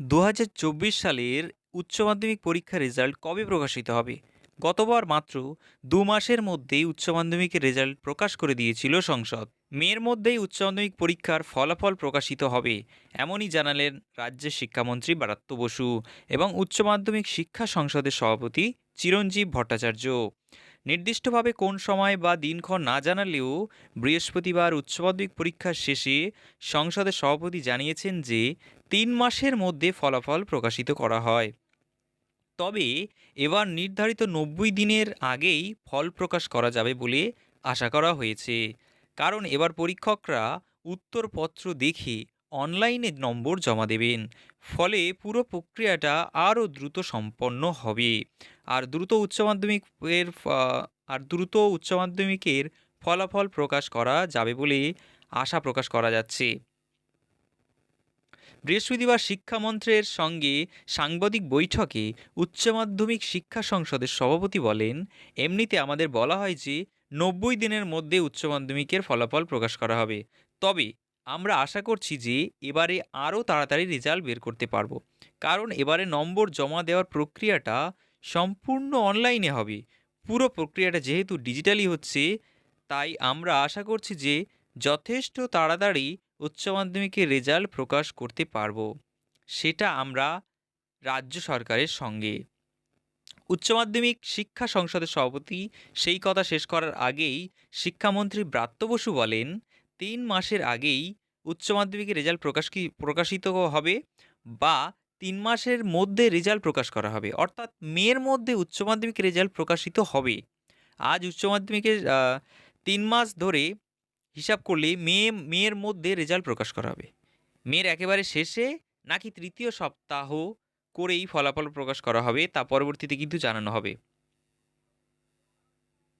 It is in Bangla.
দু হাজার চব্বিশ সালের উচ্চ মাধ্যমিক পরীক্ষার রেজাল্ট কবে প্রকাশিত হবে? গতবার মাত্র দু মাসের মধ্যেই উচ্চ মাধ্যমিকের রেজাল্ট প্রকাশ করে দিয়েছিল সংসদ। মের মধ্যেই উচ্চ মাধ্যমিক পরীক্ষার ফলাফল প্রকাশিত হবে, এমনই জানালেন রাজ্যের শিক্ষামন্ত্রী বারাত্য বসু এবং উচ্চ মাধ্যমিক শিক্ষা সংসদের সভাপতি চিরঞ্জীব ভট্টাচার্য। নির্দিষ্টভাবে কোন সময় বা দিনক্ষণ না জানালেও বৃহস্পতিবার উচ্চ মাধ্যমিক পরীক্ষার শেষে সংসদের সভাপতি জানিয়েছেন যে তিন মাসের মধ্যে ফলাফল প্রকাশিত করা হয়। তবে এবার নির্ধারিত নব্বই দিনের আগেই ফল প্রকাশ করা যাবে বলে আশা করা হয়েছে। কারণ এবার পরীক্ষকরা উত্তরপত্র দেখে অনলাইনে নম্বর জমা দেবেন। ফলে পুরো প্রক্রিয়াটা আরও দ্রুত সম্পন্ন হবে। আর দ্রুত উচ্চ মাধ্যমিকের আর দ্রুত উচ্চ মাধ্যমিকের ফলাফল প্রকাশ করা যাবে বলে আশা প্রকাশ করা যাচ্ছে। বৃহস্পতিবার শিক্ষামন্ত্রের সঙ্গে সাংবাদিক বৈঠকে উচ্চ মাধ্যমিক শিক্ষা সংসদের সভাপতি বলেন, এমনিতে আমাদের বলা হয় যে নব্বই দিনের মধ্যে উচ্চ মাধ্যমিকের ফলাফল প্রকাশ করা হবে। তবে আমরা আশা করছি যে এবারে আরও তাড়াতাড়ি রেজাল্ট বের করতে পারব। কারণ এবারে নম্বর জমা দেওয়ার প্রক্রিয়াটা সম্পূর্ণ অনলাইনে হবে। পুরো প্রক্রিয়াটা যেহেতু ডিজিটালি হচ্ছে, তাই আমরা আশা করছি যে যথেষ্ট তাড়াতাড়ি উচ্চ মাধ্যমিকের রেজাল্ট প্রকাশ করতে পারব। সেটা আমরা রাজ্য সরকারের সঙ্গে। উচ্চ মাধ্যমিক শিক্ষা সংসদের সভাপতি সেই কথা শেষ করার আগেই শিক্ষামন্ত্রী ব্রাত্য বসু বলেন তিন মাসের আগেই উচ্চ মাধ্যমিকের রেজাল্ট প্রকাশ কি, প্রকাশিত হবে বা তিন মাসের মধ্যে রেজাল্ট প্রকাশ করা হবে। অর্থাৎ মের মধ্যে উচ্চ মাধ্যমিক রেজাল্ট প্রকাশিত হবে। আজ উচ্চ মাধ্যমিকের তিন মাস ধরে হিসাব করলে মে, মের মধ্যে রেজাল্ট প্রকাশ করা হবে। মের একেবারে শেষে নাকি তৃতীয় সপ্তাহ করেই ফলাফল প্রকাশ করা হবে তা পরবর্তীতে কিন্তু জানানো হবে।